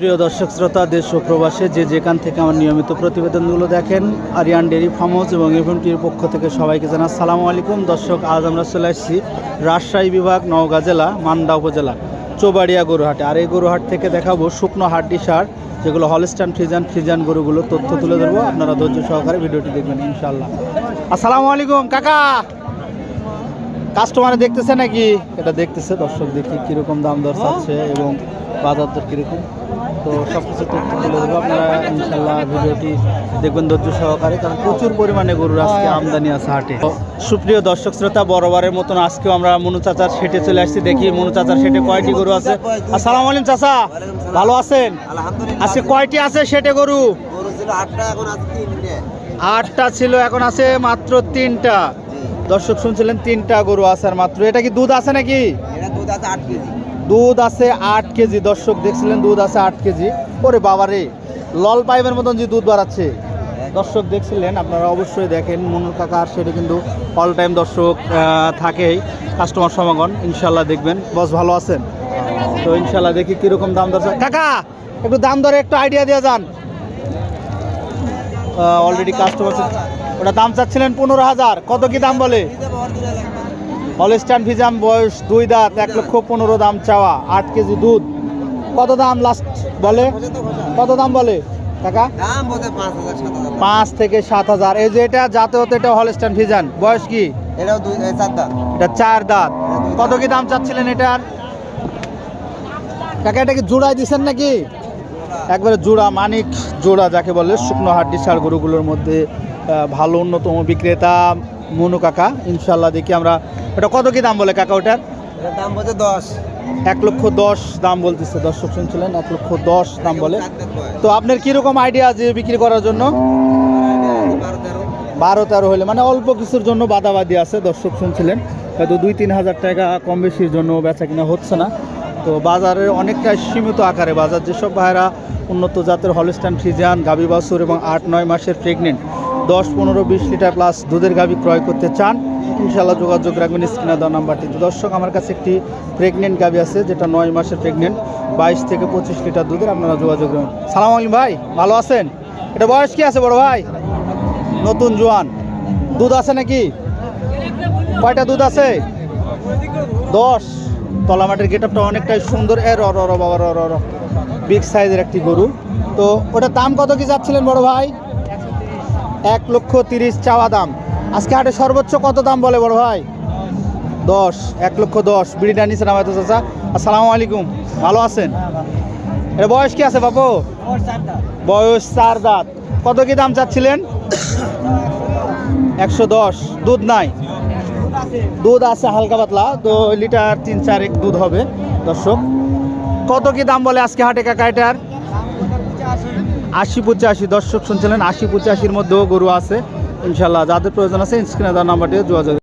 প্রিয় দর্শক, শ্রোতা, দেশ ও প্রবাসে, যে যেখান থেকে আমার নিয়মিত প্রতিবেদনগুলো দেখেন, আরিয়ান ডেরি ফার্ম হাউস এবং এফএমটির পক্ষ থেকে সবাইকে জানা সালামু আলাইকুম। দর্শক, আজ আমরা চলে আসছি রাজশাহী বিভাগ, নওগাঁ জেলা, মান্দা উপজেলা, চৌবাড়িয়া গরুহাটে। আর এই গরুহাট থেকে দেখাবো শুকনো হাড্ডি সার, যেগুলো হলস্টান ফ্রিজান ফ্রিজান গরুগুলো তথ্য তুলে ধরবো। আপনারা ধৈর্য সহকারে ভিডিওটি দেখবেন ইনশাল্লাহ আসসালামু আলাইকুম, কাকা! কাস্টমারে দেখতেছে নাকি? এটা দেখতেছে, দর্শক দেখি কীরকম দাম দর চাচ্ছে এবং বাজার দর কীরকম। তো সব কিছু তথ্য তুলে দেবো আপনারা ইনশাল্লাহ ভিডিওটি দেখবেন ধৈর্য সহকারে কারণ প্রচুর পরিমাণে গরুর আজকে আমদানি আছে হাটে। সুপ্রিয় দর্শক শ্রোতা বরাবরের মতন আজকেও আমরা মনু চাচার সেটে চলে আসছি। দেখি মনু চাচার সেটে কয়টি গরু আছে? আসসালামু আলাইকুম চাচা। ভালো আছেন? আজকে কয়টি আছে সেটে গরু? আটটা ছিল এখন আছে মাত্র তিনটা। দর্শক শুনছিলেন তিনটা গরু আছে আর মাত্র। এটা কি দুধ আছে নাকি? দুধ আছে আট কেজি। দুধ আছে আট কেজি, দর্শক দেখছিলেন দুধ আছে আট কেজি। ওরে বাবারে লল পাইপের মতন যে দুধ বাড়াচ্ছে। দর্শক দেখছিলেন, আপনারা অবশ্যই দেখেন মনুর কাকার সেটা কিন্তু অল টাইম দর্শক থাকেই কাস্টমার সমাগম ইনশাল্লাহ দেখবেন। বস, ভালো আছেন? তো ইনশাল্লাহ দেখি কীরকম দাম দর চা- কাকা, একটু দাম দরে একটু আইডিয়া দিয়ে যান। অলরেডি কাস্টমার ওটা দাম চাচ্ছিলেন পনেরো হাজার, কত কি দাম বলে? হলস্টান ফিজাম বয়স দুই দাঁত এক লক্ষ পনেরো দাম চাওয়া আট কেজি দুধ। কত দাম লাস্ট বলে? কত দাম বলে? টাকা পাঁচ থেকে সাত হাজার। এই যে এটা যাতে হতে এটা হলস্টান ফিজান বয়স কি? এটা চার দাঁত। কত কি দাম চাচ্ছিলেন এটার? কাকা এটা কি জোড়াই দিছেন নাকি? একবারে জোড়া মানিক জোড়া যাকে বলে শুকনো হাড্ডি সার গরুগুলোর মধ্যে ভালো অন্যতম বিক্রেতা মনু কাকা ইনশাল্লাহ দেখি আমরা এটা কত কি দাম বলে কাকা ওটার? দাম বলছে দশ। এক লক্ষ দশ দাম বলতেছে দর্শক শুনছিলেন এক লক্ষ দশ দাম বলে। তো আপনার কীরকম আইডিয়া আছে বিক্রি করার জন্য? বারো তেরো হলে মানে অল্প কিছুর জন্য বাদাবাদি আছে দর্শক শুনছিলেন। হয়তো দুই তিন হাজার টাকা কম বেশির জন্য বেচা কিনা হচ্ছে না। তো বাজারের অনেকটা সীমিত আকারে বাজার। যেসব ভাইরা উন্নত জাতের হলস্টান ফ্রিজিয়ান গাবি বাসুর এবং আট নয় মাসের প্রেগনেন্ট দশ, পনেরো, বিশ লিটার প্লাস দুধের গাভী ক্রয় করতে চান ইনশাল্লাহ যোগাযোগ রাখবেন স্ক্রিনে দেওয়া নাম্বারটিতে। দর্শক, আমার কাছে একটি প্রেগনেন্ট গাভী আছে, যেটা নয় মাসের প্রেগনেন্ট বাইশ থেকে পঁচিশ লিটার দুধের, আপনারা যোগাযোগ রাখবেন সালাম আলাইকুম ভাই, ভালো আছেন? এটা বয়স কি আছে বড় ভাই? নতুন জোয়ান। দুধ আছে নাকি? কয়টা দুধ আছে? দশ। তলামাটির গেট আপটা অনেকটাই সুন্দর। এ, র র বাবা, র র বিগ সাইজের একটি গরু। তো ওটার দাম কত কি যাচ্ছিলেন বড় ভাই? এক লক্ষ তিরিশ চাওয়া দাম। আজকে হাটে সর্বোচ্চ কত দাম বলে বড় ভাই? দশ এক লক্ষ দশ। বিড়িটা নিচে নামাইতো চাচা। আসসালামু আলাইকুম। ভালো আছেন? এটা বয়স কি আছে বাবু বয়স চার দাঁত। কত কি দাম চাচ্ছিলেন? একশো দশ। দুধ নাই? দুধ আছে হালকা পাতলা। তো লিটার তিন চার এক দুধ হবে। দর্শক কত কি দাম বলে আজকে হাটে কাকা এটার? আশি পঁচাশি, দর্শক শুনছিলেন, আশি পঁচাশির মধ্যেও গরু আছে। ইনশাল্লাহ যাদের প্রয়োজন আছে, স্ক্রিনে দেওয়ার নাম্বারটিও যোগাযোগ